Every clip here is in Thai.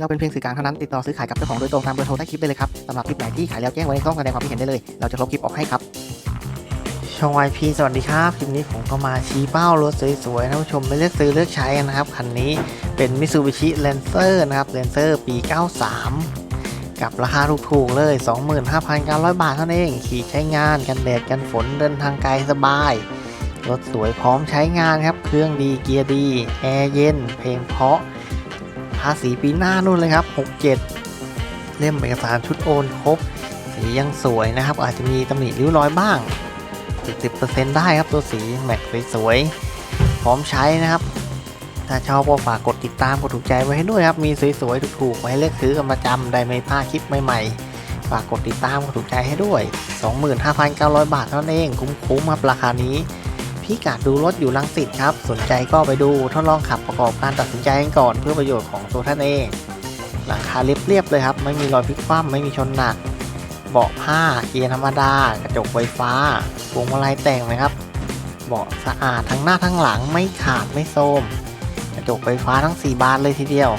เราเป็นเพียงสื่อกลางเท่านั้นติดต่อซื้อขายกับเจ้าของโดยตรงตามเบอร์โทรใต้คลิปได้เลยครับสำหรับคลิปไหนที่ขายแล้วแจ้งไว้ในช่องแสดงความคิดเห็นได้เลย เราจะลบคลิปออกให้ครับช่อง YP สวัสดีครับ คลิปนี้ผมก็มาชี้เป้ารถสวยๆท่านผู้ชมไม่เลือกซื้อเลือกใช้กันนะครับ คันนี้เป็น Mitsubishi Lancer นะครับ Lancer ปี 93 กับราคาถูกๆเลย 25,900 บาทเท่านั้นเอง ขี่ใช้งานกันแดดกันฝนเดินทางไกลสบาย รถสวยพร้อมใช้งานครับ เครื่องดีเกียร์ดี แอร์เย็น เพลงเพราะ ภาษีปีหน้านู่นเลยครับ 67 เล่มเอกสารชุดโอนครบ สียังสวยนะครับ อาจจะมีตำหนิริ้วรอยบ้าง 70%ได้ครับตัวสีแม็กสวยๆพร้อมใช้นะครับ ถ้าชอบก็ฝากกดติดตามกดถูกใจไว้ให้ด้วยครับ มีสวยๆ ถูกๆไว้เลือกซื้อกันประจำได้ไม่พลาดคลิปใหม่ๆ ฝากกดติดตามกดถูกใจให้ด้วย 25,900 บาทเท่านั้นเองคุ้มๆครับราคานี้ พี่กาดดูรถอยู่ลังสิตครับ สนใจก็ไปดูทดลองขับประกอบการตัดสินใจกันก่อนเพื่อประโยชน์ของตัวท่านเองหลังคาเรียบๆเลยครับ ไม่มีรอยพลิกคว่ำไม่มีชนหนัก เบาะผ้าเกียร์ธรรมดา กระจกไฟฟ้าพวงมาลัยแต่งนะครับ เบาะสะอาดทั้งหน้าทั้งหลังไม่ขาดไม่โทมกระจกไฟฟ้าทั้ง 4 บานเลยทีเดียว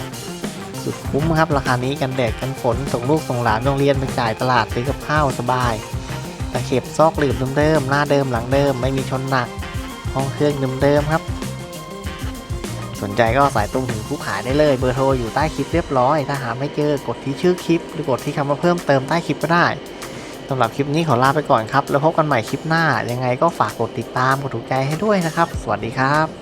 สุดคุ้มครับ ราคานี้กันแดดกันฝนส่งลูกส่งหลานโรงเรียนไปจ่ายตลาดซื้อกับข้าวสบายตะเข็บซอกหลืบเดิมๆหน้าเดิมหลังเดิมไม่มีชนหนัก ห้องเครื่องเดิมๆครับ สนใจก็สายตรงถึงผู้ขายได้เลยเบอร์โทรอยู่ใต้คลิปเรียบร้อย ถ้าหาไม่เจอกดที่ชื่อคลิป หรือกดที่คำว่าเพิ่มเติมใต้คลิปก็ได้สำหรับคลิปนี้ขอลาไปก่อนครับ แล้วพบกันใหม่คลิปหน้า ยังไงก็ฝากกดติดตามกดถูกใจให้ด้วยนะครับ สวัสดีครับ